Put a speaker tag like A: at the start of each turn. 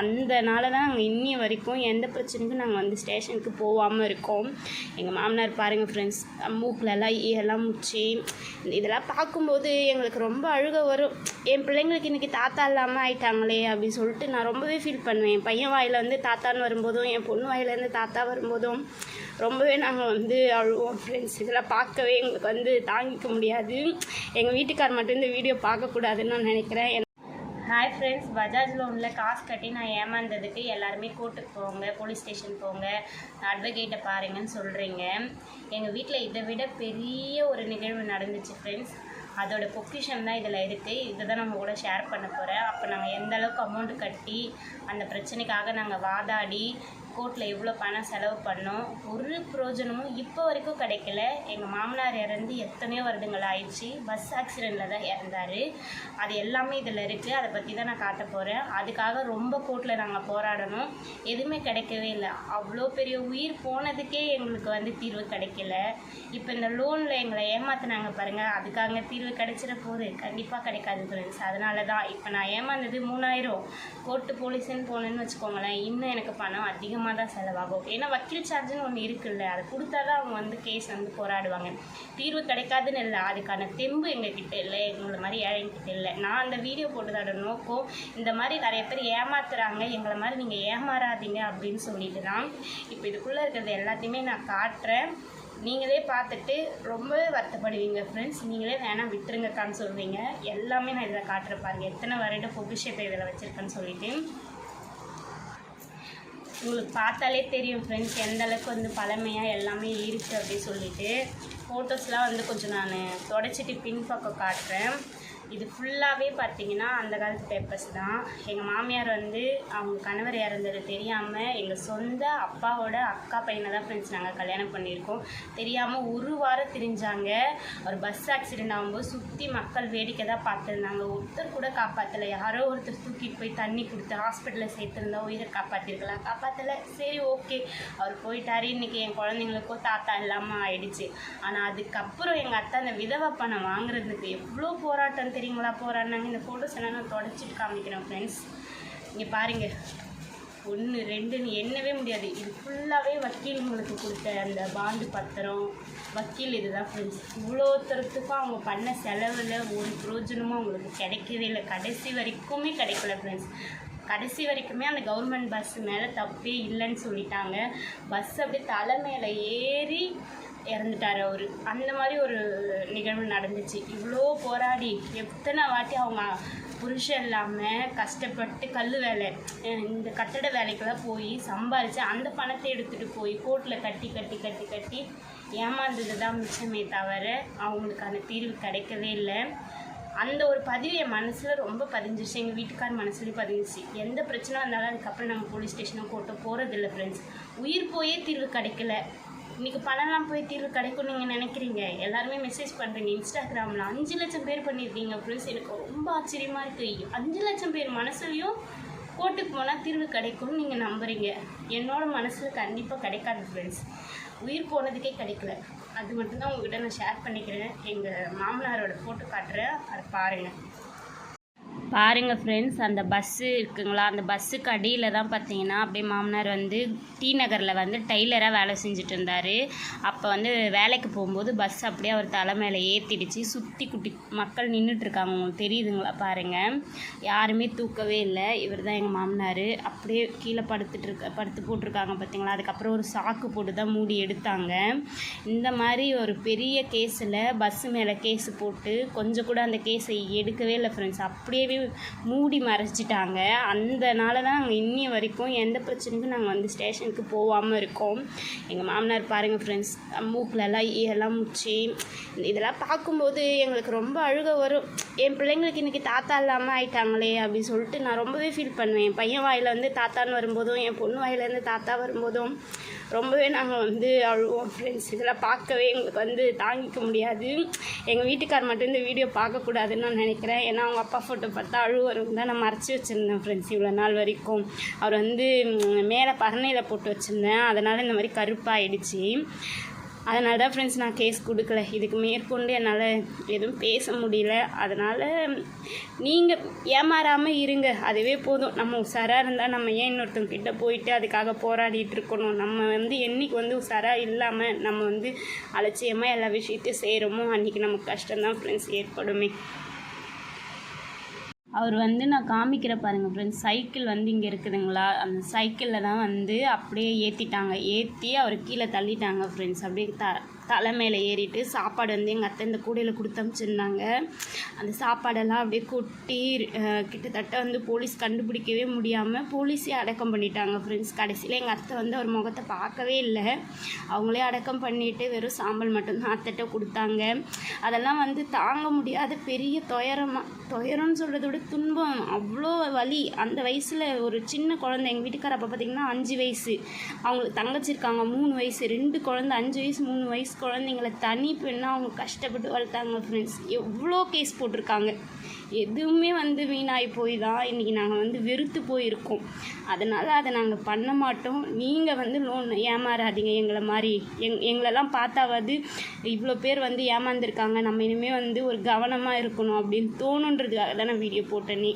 A: அந்தனால தான் நாங்கள் இன்னி வரைக்கும் எந்த பிரச்சனைக்கும் நாங்கள் வந்து ஸ்டேஷனுக்கு போகாமல் இருக்கோம். எங்கள் மாமனார் பாருங்கள் ஃப்ரெண்ட்ஸ் மூக்கிலலாம் ஈயெல்லாம் முச்சி. இதெல்லாம் பார்க்கும்போது எங்களுக்கு ரொம்ப அழுக வரும். என் பிள்ளைங்களுக்கு இன்றைக்கி தாத்தா இல்லாமல் ஆயிட்டாங்களே அப்படின்னு சொல்லிட்டு நான் ரொம்பவே ஃபீல் பண்ணுவேன். என் பையன் வாயில வந்து தாத்தான்னு வரும்போதும் என் பொண்ணு வாயிலேருந்து தாத்தா வரும்போதும் ரொம்பவே நாங்கள் வந்து அழுவோம் ஃப்ரெண்ட்ஸ் இதெல்லாம் பார்க்கவே எங்களுக்கு வந்து தாங்கிக்க முடியாது. எங்கள் வீட்டுக்கார் மட்டும் இந்த வீடியோ பார்க்கக்கூடாதுன்னு நான் நினைக்கிறேன். ஹாய் ஃப்ரெண்ட்ஸ் பஜாஜ் லோனில் காசு கட்டி நான் ஏமாந்ததுக்கு எல்லாருமே கோர்ட்டுக்கு போங்க போலீஸ் ஸ்டேஷன் போங்க அட்வொகேட்டை பாருங்கன்னு சொல்கிறீங்க எங்கள் வீட்டில் இதை விட பெரிய ஒரு நிகழ்வு நடந்துச்சு ஃப்ரெண்ட்ஸ் அதோட பொக்கிஷன் தான் இதில் இருக்குது இதை தான் நம்ம கூட ஷேர் பண்ண போகிறேன் அப்போ நாங்கள் எந்த அளவுக்கு அமௌண்ட் கட்டி அந்த பிரச்சனைக்காக நாங்கள் வாதாடி கோர்ட்டில் எவ்வளோ பணம் செலவு பண்ணோம் ஒரு பிரயோஜனமும் இப்போ வரைக்கும் கிடைக்கல. எங்கள் மாமனார் இறந்து எத்தனையோ வருடங்கள் ஆயிடுச்சு. பஸ் ஆக்சிடெண்ட்டில் தான் இறந்தார். அது எல்லாமே இதில் இருக்குது அதை பற்றி தான் நான் காட்ட போகிறேன் அதுக்காக ரொம்ப கோர்ட்டில் நாங்கள் போராடணும். எதுவுமே கிடைக்கவே இல்லை. அவ்வளோ பெரிய உயிர் போனதுக்கே எங்களுக்கு வந்து தீர்வு கிடைக்கல. இப்போ இந்த லோனில் எங்களை ஏமாத்துனாங்க பாருங்கள் அதுக்காக தீர்வு கிடைச்சிட போகுது. கண்டிப்பாக கிடைக்காது ஃப்ரெண்ட்ஸ் அதனால தான் இப்போ நான் ஏமாந்தது மூணாயிரம். கோர்ட்டு போலீஸுன்னு போனேன்னு வச்சுக்கோங்களேன் இன்னும் எனக்கு பணம் அதிகமாக தான் செலவாகும். ஏன்னா வக்கீல் சார்ஜுன்னு ஒன்று இருக்குல்ல அதை கொடுத்தா தான் அவங்க வந்து கேஸ் வந்து போராடுவாங்க. தீர்வு கிடைக்காதுன்னு இல்லை. அதுக்கான தெம்பு எங்ககிட்ட இல்லை எங்களை மாதிரி ஏழைங்கிட்ட இல்லை. நான் அந்த வீடியோ போட்டதோட நோக்கம் இந்த மாதிரி நிறைய பேர் ஏமாத்துறாங்க எங்களை மாதிரி நீங்கள் ஏமாறாதீங்க அப்படின்னு சொல்லிட்டு தான். இப்போ இதுக்குள்ளே இருக்கிறது எல்லாத்தையுமே நான் காட்டுறேன். நீங்களே பார்த்துட்டு ரொம்பவே வருத்தப்படுவீங்க ஃப்ரெண்ட்ஸ் நீங்களே வேணாம் விட்டுருங்கக்கான்னு சொல்வீங்க எல்லாமே நான் இதில் காட்டுற பாருங்க. எத்தனை வருட பொக்கிஷத்தை இதில் வச்சுருக்கேன்னு சொல்லிவிட்டு உங்களுக்கு பார்த்தாலே தெரியும் ஃப்ரெண்ட்ஸ் எந்த அளவுக்கு வந்து பழமையாக எல்லாமே இருக்குது அப்படின்னு சொல்லிட்டு. ஃபோட்டோஸ்லாம் வந்து கொஞ்சம் நான் தொடச்சிட்டு பின் பக்கம் காட்டுறேன். இது ஃபுல்லாகவே பார்த்தீங்கன்னா அந்த காலத்து பேப்பர்ஸ் தான். எங்கள் மாமியார் வந்து அவங்க கணவர் இறந்தது தெரியாமல் எங்கள் சொந்த அப்பாவோட அக்கா பையனை தான் ஃப்ரெண்ட்ஸ் நாங்கள் கல்யாணம் பண்ணியிருக்கோம். தெரியாமல் ஒரு வாரம் திரிஞ்சாங்க. ஒரு பஸ் ஆக்சிடென்ட் ஆகும்போது சுற்றி மக்கள் வேடிக்கை தான் பார்த்துருந்தாங்க. ஒருத்தர் கூட காப்பாற்றலை யாரோ ஒருத்தர் தூக்கிட்டு போய் தண்ணி கொடுத்து ஹாஸ்பிட்டலில் சேர்த்துருந்தா உயிரை காப்பாற்றிருக்கலாம் காப்பாற்றலை சரி ஓகே அவர் போயிட்டாரு. இன்றைக்கி என் குழந்தைங்களுக்கோ தாத்தா இல்லாமல் ஆயிடுச்சு. ஆனால் அதுக்கப்புறம் எங்கள் அத்தை அந்த விதவை பணம் வாங்குறதுக்கு எவ்வளோ போராட்டம் தெரியுங்களா? போராடினாங்க இந்த ஃபோட்டோஸ் எல்லாம் நான் தொடச்சிட்டு காமிக்கிறேன் ஃப்ரெண்ட்ஸ் இங்கே பாருங்கள் ஒன்று ரெண்டுன்னு எண்ணவே முடியாது. இது ஃபுல்லாகவே வக்கீலுங்களுக்கு கொடுத்த அந்த பாண்டு பத்திரம். வக்கீல் இதுதான் ஃப்ரெண்ட்ஸ் இவ்வளோ தரத்துக்கும் அவங்க பண்ண செலவில் ஒரு பிரோஜனமும் அவங்களுக்கு கிடைக்கவே இல்லை. கடைசி வரைக்குமே கிடைக்கல ஃப்ரெண்ட்ஸ் கடைசி வரைக்குமே அந்த கவர்மெண்ட் பஸ் மேலே தப்பே இல்லைன்னு சொல்லிட்டாங்க. பஸ் அப்படியே தலை மேலே ஏறி இறந்துட்டார் அவர். அந்த மாதிரி ஒரு நிகழ்வு நடந்துச்சு. இவ்வளோ போராடி எத்தனை வாட்டி அவங்க புருஷன் இல்லாமல் கஷ்டப்பட்டு கல் வேலை இந்த கட்டட வேலைக்கெல்லாம் போய் சம்பாரித்து அந்த பணத்தை எடுத்துகிட்டு போய் கோர்ட்டில் கட்டி கட்டி கட்டி கட்டி ஏமாந்தது தான் மிச்சமே தவிர அவங்களுக்கான தீர்வு கிடைக்கவே இல்லை. அந்த ஒரு பதிவு என் மனசில் ரொம்ப பதிஞ்சிருச்சு. எங்கள் வீட்டுக்கார் மனசுலேயும் பதிஞ்சிச்சு எந்த பிரச்சனை வந்தாலும் அதுக்கப்புறம் நம்ம போலீஸ் ஸ்டேஷனும் கோர்ட்டோ போகிறதில்ல ஃப்ரெண்ட்ஸ் உயிர் போயே தீர்வு கிடைக்கல. இன்றைக்கி பணம்லாம் போய் தீர்வு கிடைக்கும் நீங்கள் நினைக்கிறீங்க? எல்லாருமே மெசேஜ் பண்ணுறீங்க இன்ஸ்டாகிராமில் அஞ்சு லட்சம் பேர் பண்ணியிருக்கீங்க ஃப்ரெண்ட்ஸ் எனக்கு ரொம்ப ஆச்சரியமாக இருக்குது அஞ்சு லட்சம் பேர் மனசுலையும் கோர்ட்டுக்கு போனால் தீர்வு கிடைக்கும்னு நீங்கள் நம்புகிறீங்க என்னோடய மனசில் கண்டிப்பாக கிடைக்காது ஃப்ரெண்ட்ஸ் உயிர் போனதுக்கே கிடைக்கல. அது மட்டும்தான் உங்ககிட்ட நான் ஷேர் பண்ணிக்கிறேன். எங்கள் மாமனாரோட ஃபோட்டோ காட்டுறேன் அதை பாருங்கள் பாருங்கள் ஃப்ரெண்ட்ஸ் அந்த பஸ்ஸு இருக்குங்களா? அந்த பஸ்ஸுக்கு அடியில் தான் பார்த்தீங்கன்னா அப்படியே மாமனார் வந்து டி நகரில் வந்து டெய்லராக வேலை செஞ்சுட்டு இருந்தார். அப்போ வந்து வேலைக்கு போகும்போது பஸ் அப்படியே அவர் தலை மேலே ஏற்றிடுச்சு சுற்றி குட்டி மக்கள் நின்றுட்டுருக்காங்க உங்களுக்கு தெரியுதுங்களா? பாருங்கள் யாருமே தூக்கவே இல்லை. இவர் தான் எங்கள் மாமனார். அப்படியே கீழே படுத்துட்டு இருக்க படுத்து போட்டிருக்காங்க பார்த்தீங்களா அதுக்கப்புறம் ஒரு சாக்கு போட்டு தான் மூடி எடுத்தாங்க. இந்த மாதிரி ஒரு பெரிய கேஸில் பஸ்ஸு மேலே கேஸு போட்டு கொஞ்சம் கூட அந்த கேஸை எடுக்கவே இல்லை ஃப்ரெண்ட்ஸ் அப்படியே மூடி மறைச்சிட்டாங்க. அந்தனால தான் நாங்கள் இன்னி வரைக்கும் எந்த பிரச்சனைக்கும் நாங்கள் வந்து ஸ்டேஷனுக்கு போகாமல் இருக்கோம். எங்கள் மாமனார் பாருங்கள் ஃப்ரெண்ட்ஸ் மூக்கிலலாம் ஈயெல்லாம் முச்சி இதெல்லாம் பார்க்கும்போது எங்களுக்கு ரொம்ப அழுக வரும். என் பிள்ளைங்களுக்கு இன்றைக்கி தாத்தா இல்லாமல் ஆயிட்டாங்களே அப்படின்னு சொல்லிட்டு நான் ரொம்பவே ஃபீல் பண்ணுவேன். என் பையன் வாயில் வந்து தாத்தான்னு வரும்போதும் என் பொண்ணு வாயிலேருந்து தாத்தா வரும்போதும் ரொம்பவே நாங்கள் வந்து அழுவோம் ஃப்ரெண்ட்ஸ் இதெல்லாம் பார்க்கவே எங்களுக்கு வந்து தாங்கிக்க முடியாது. எங்கள் வீட்டுக்கார் மட்டும் இந்த வீடியோ பார்க்கக்கூடாதுன்னு நான் நினைக்கிறேன். ஏன்னா அவங்க அப்பா ஃபோட்டோ பார்த்து அழுவரும் தான் நான் மறைச்சி வச்சுருந்தேன் ஃப்ரெண்ட்ஸ் இவ்வளோ நாள் வரைக்கும். அவர் வந்து மேலே பரணையில் போட்டு வச்சுருந்தேன். அதனால் இந்த மாதிரி கருப்பாகிடுச்சு அதனால தான் ஃப்ரெண்ட்ஸ் நான் கேஸ் கொடுக்கல. இதுக்கு மேற்கொண்டு என்னால் எதுவும் பேச முடியல. அதனால் நீங்கள் ஏமாறாமல் இருங்க. அதுவே போதும். நம்ம உஷாராக இருந்தால் நம்ம ஏன் இன்னொருத்தவங்க கிட்ட போயிட்டு அதுக்காக போராடிட்டு இருக்கணும்? நம்ம வந்து என்றைக்கு வந்து உஷாராக இல்லாமல் நம்ம வந்து அலட்சியமாக எல்லா விஷயத்தையும் செய்கிறோமோ அன்றைக்கி நமக்கு கஷ்டம்தான் ஃப்ரெண்ட்ஸ் ஏற்படுமே. அவர் வந்து நான் காமிக்கிற பாருங்க ஃப்ரெண்ட்ஸ் சைக்கிள் வந்து இங்கே இருக்குதுங்களா? அந்த சைக்கிளில் தான் வந்து அப்படியே ஏற்றிட்டாங்க ஏற்றி அவர் கீழே தள்ளிட்டாங்க ஃப்ரெண்ட்ஸ் அப்படியே த தலை மேலே ஏறிட்டு சாப்பாடு வந்து எங்கள் அத்தை இந்த கூடையில் கொடுத்து அனுப்பிச்சிருந்தாங்க அந்த சாப்பாடெல்லாம் அப்படியே கொட்டி கிட்டத்தட்ட வந்து போலீஸ் கண்டுபிடிக்கவே முடியாமல் போலீஸே அடக்கம் பண்ணிட்டாங்க ஃப்ரெண்ட்ஸ் கடைசியில் எங்கள் அத்தை வந்து அவர் முகத்தை பார்க்கவே இல்லை. அவங்களே அடக்கம் பண்ணிட்டு வெறும் சாம்பல் மட்டும்தான் அத்தைட்ட கொடுத்தாங்க. அதெல்லாம் வந்து தாங்க முடியாத பெரிய துயரமாக துயரம்னு சொல்கிறத விட துன்பம். அவ்வளோ வலி. அந்த வயசில் ஒரு சின்ன குழந்தை எங்கள் வீட்டுக்கார அப்போ பார்த்தீங்கன்னா அஞ்சு வயசு. அவங்களுக்கு தங்கச்சி இருக்காங்க மூணு வயசு. ரெண்டு குழந்தை அஞ்சு வயசு மூணு வயசு. குழந்தைங்கள தனி பெண்ணாக அவங்க கஷ்டப்பட்டு வளர்த்தாங்க ஃப்ரெண்ட்ஸ் எவ்வளோ கேஸ் போட்டிருக்காங்க. எதுவுமே வந்து வீணாகி போய் தான் இன்றைக்கி நாங்கள் வந்து வெறுத்து போயிருக்கோம். அதனால் அதை நாங்கள் பண்ண மாட்டோம். நீங்கள் வந்து லோன் ஏமாறாதீங்க. எங்களை மாதிரி எங் எங்களெல்லாம் பார்த்தாவது இவ்வளோ பேர் வந்து ஏமாந்துருக்காங்க. நம்ம இனிமேல் வந்து ஒரு கவனமாக இருக்கணும் அப்படின்னு தோணுன்றதுக்காக தான் நான் வீடியோ போட்டேனே.